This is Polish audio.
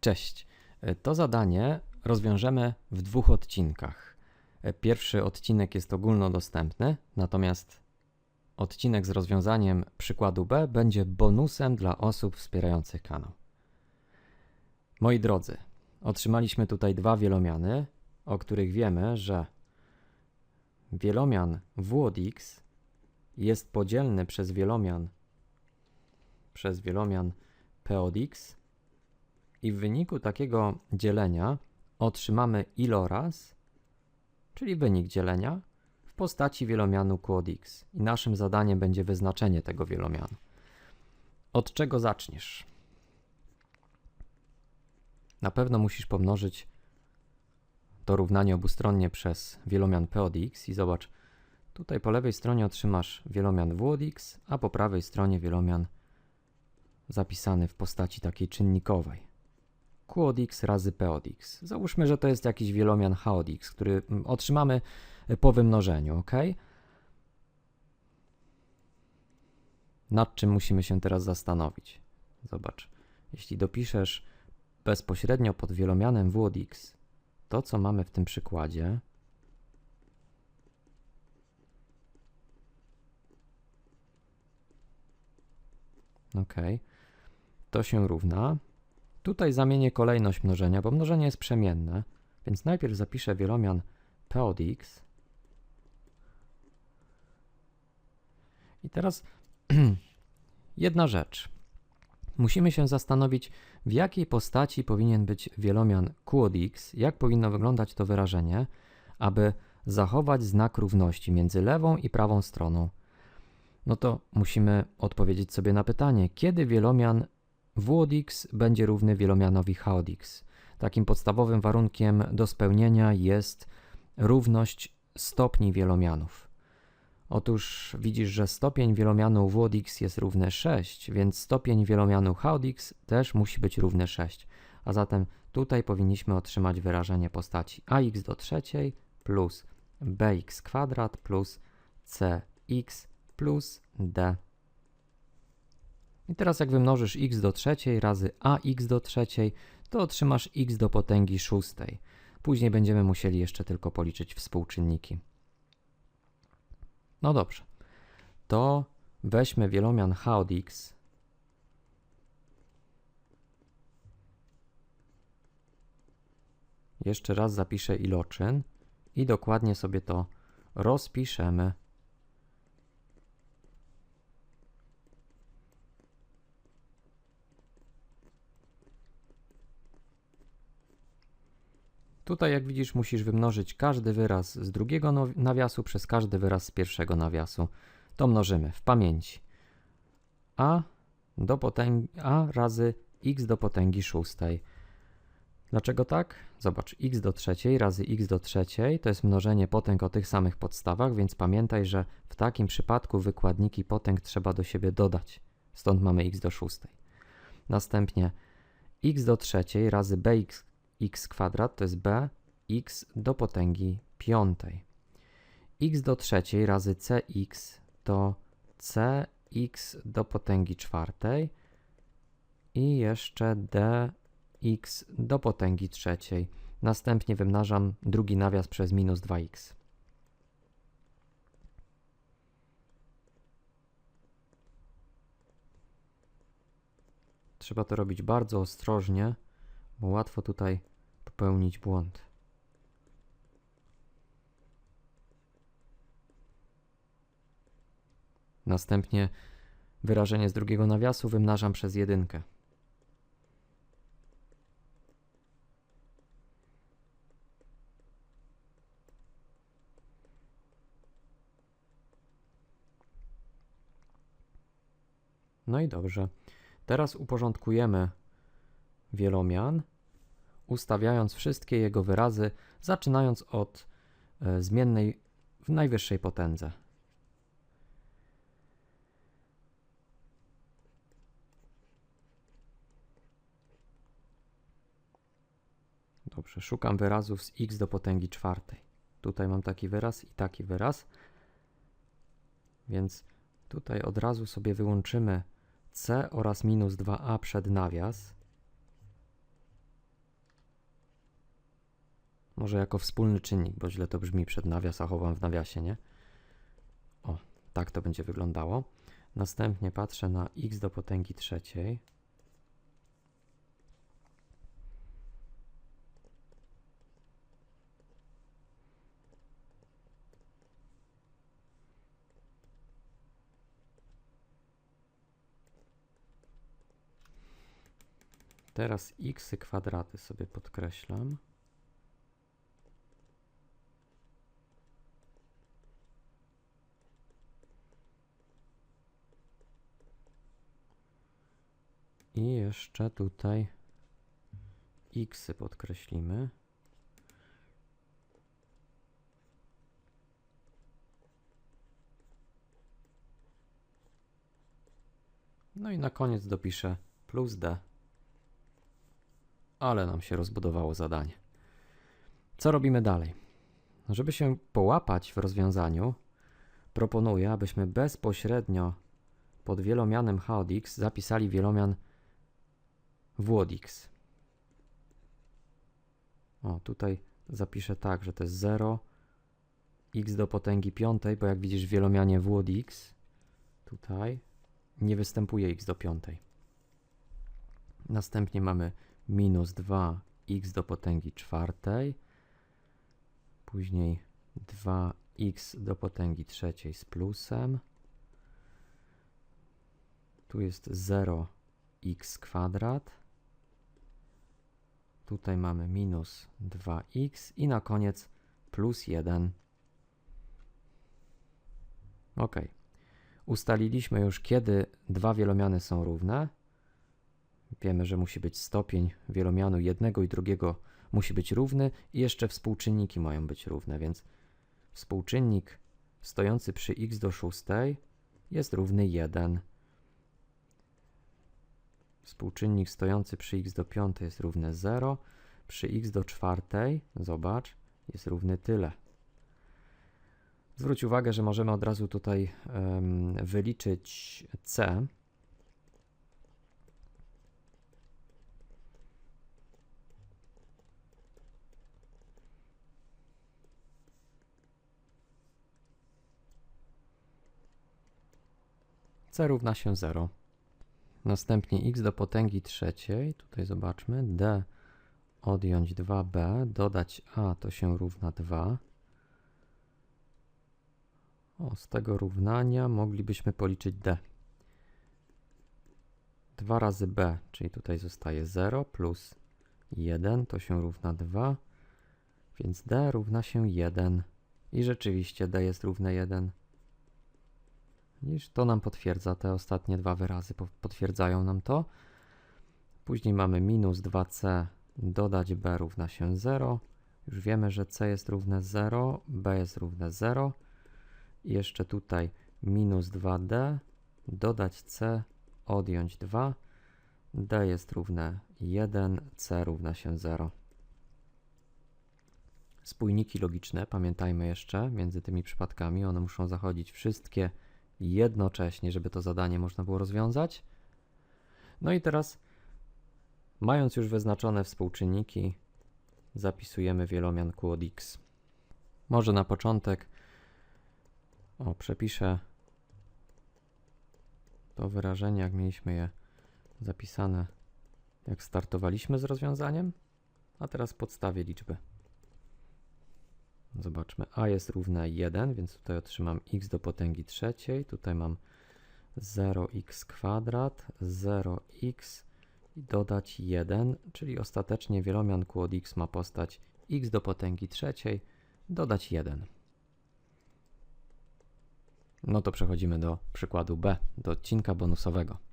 Cześć. E, To zadanie rozwiążemy w dwóch odcinkach. E, Pierwszy odcinek jest ogólnodostępny, natomiast odcinek z rozwiązaniem przykładu B będzie bonusem dla osób wspierających kanał. Moi drodzy, otrzymaliśmy tutaj dwa wielomiany, o których wiemy, że wielomian w od x jest podzielny przez wielomian przez wielomian p od x i w wyniku takiego dzielenia otrzymamy iloraz, czyli wynik dzielenia, w postaci wielomianu q od x. I naszym zadaniem będzie wyznaczenie tego wielomianu. Od czego zaczniesz? Na pewno musisz pomnożyć to równanie obustronnie przez wielomian p od x i zobacz, tutaj po lewej stronie otrzymasz wielomian w od x, a po prawej stronie wielomian zapisany w postaci takiej czynnikowej. Q od x razy P od x. Załóżmy, że to jest jakiś wielomian H od x, który mm, otrzymamy e, po wymnożeniu, ok? Nad czym musimy się teraz zastanowić? Zobacz, jeśli dopiszesz bezpośrednio pod wielomianem w od x to, co mamy w tym przykładzie, ok, to się równa Tutaj zamienię kolejność mnożenia, bo mnożenie jest przemienne, więc najpierw zapiszę wielomian p od x. I teraz jedna rzecz. Musimy się zastanowić, w jakiej postaci powinien być wielomian q od x, jak powinno wyglądać to wyrażenie, aby zachować znak równości między lewą i prawą stroną. No to musimy odpowiedzieć sobie na pytanie, kiedy wielomian w x będzie równy wielomianowi h od x. Takim podstawowym warunkiem do spełnienia jest równość stopni wielomianów. Otóż widzisz, że stopień wielomianu w x jest równy 6, więc stopień wielomianu h od x też musi być równy 6. A zatem tutaj powinniśmy otrzymać wyrażenie postaci ax do trzeciej plus bx kwadrat plus cx plus d i teraz jak wymnożysz x do trzeciej razy ax do trzeciej, to otrzymasz x do potęgi szóstej. Później będziemy musieli jeszcze tylko policzyć współczynniki. No dobrze. To weźmy wielomian h od x. Jeszcze raz zapiszę iloczyn i dokładnie sobie to rozpiszemy. Tutaj, jak widzisz, musisz wymnożyć każdy wyraz z drugiego now- nawiasu przez każdy wyraz z pierwszego nawiasu. To mnożymy w pamięci. a do potęgi a razy x do potęgi szóstej. Dlaczego tak? Zobacz, x do trzeciej razy x do trzeciej to jest mnożenie potęg o tych samych podstawach, więc pamiętaj, że w takim przypadku wykładniki potęg trzeba do siebie dodać. Stąd mamy x do szóstej. Następnie x do trzeciej razy bx x kwadrat to jest b x do potęgi piątej. x do trzeciej razy cx to cx do potęgi czwartej i jeszcze dx do potęgi trzeciej. Następnie wymnażam drugi nawias przez minus 2x. Trzeba to robić bardzo ostrożnie, bo łatwo tutaj popełnić błąd. Następnie wyrażenie z drugiego nawiasu wymnażam przez jedynkę. No i dobrze. Teraz uporządkujemy wielomian ustawiając wszystkie jego wyrazy, zaczynając od e, zmiennej w najwyższej potędze. Dobrze, szukam wyrazów z x do potęgi czwartej. Tutaj mam taki wyraz i taki wyraz, więc tutaj od razu sobie wyłączymy c oraz minus 2a przed nawias może jako wspólny czynnik, bo źle to brzmi przed nawias, a chowam w nawiasie, nie? O, tak to będzie wyglądało. Następnie patrzę na x do potęgi trzeciej. Teraz x kwadraty sobie podkreślam. I jeszcze tutaj x podkreślimy. No i na koniec dopiszę plus d. Ale nam się rozbudowało zadanie. Co robimy dalej? Żeby się połapać w rozwiązaniu, proponuję, abyśmy bezpośrednio pod wielomianem h od x zapisali wielomian w od x. O, tutaj zapiszę tak, że to jest 0 x do potęgi piątej, bo jak widzisz w wielomianie w x, tutaj. Nie występuje x do piątej. Następnie mamy minus 2x do potęgi czwartej, później 2x do potęgi trzeciej z plusem, tu jest 0x kwadrat, tutaj mamy minus 2x i na koniec plus 1. Ok. Ustaliliśmy już, kiedy dwa wielomiany są równe. Wiemy, że musi być stopień wielomianu jednego i drugiego musi być równy i jeszcze współczynniki mają być równe, więc współczynnik stojący przy x do szóstej jest równy 1. Współczynnik stojący przy x do piątej jest równy 0. Przy x do czwartej, zobacz, jest równy tyle. Zwróć uwagę, że możemy od razu tutaj um, wyliczyć c. c równa się 0. Następnie x do potęgi trzeciej, tutaj zobaczmy, d odjąć 2b, dodać a to się równa 2. O, z tego równania moglibyśmy policzyć d. 2 razy b, czyli tutaj zostaje 0 plus 1 to się równa 2, więc d równa się 1 i rzeczywiście d jest równe 1. Widzisz, to nam potwierdza, te ostatnie dwa wyrazy potwierdzają nam to. Później mamy minus 2c dodać b równa się 0. Już wiemy, że c jest równe 0, b jest równe 0. I jeszcze tutaj minus 2d dodać c odjąć 2. d jest równe 1, c równa się 0. Spójniki logiczne, pamiętajmy jeszcze, między tymi przypadkami, one muszą zachodzić wszystkie jednocześnie, żeby to zadanie można było rozwiązać. No i teraz, mając już wyznaczone współczynniki, zapisujemy wielomian Q od x. Może na początek o, przepiszę to wyrażenie, jak mieliśmy je zapisane, jak startowaliśmy z rozwiązaniem, a teraz podstawię liczby. Zobaczmy, a jest równe 1, więc tutaj otrzymam x do potęgi trzeciej. Tutaj mam 0x kwadrat, 0x i dodać 1, czyli ostatecznie wielomian Q od x ma postać x do potęgi trzeciej, dodać 1. No to przechodzimy do przykładu B, do odcinka bonusowego.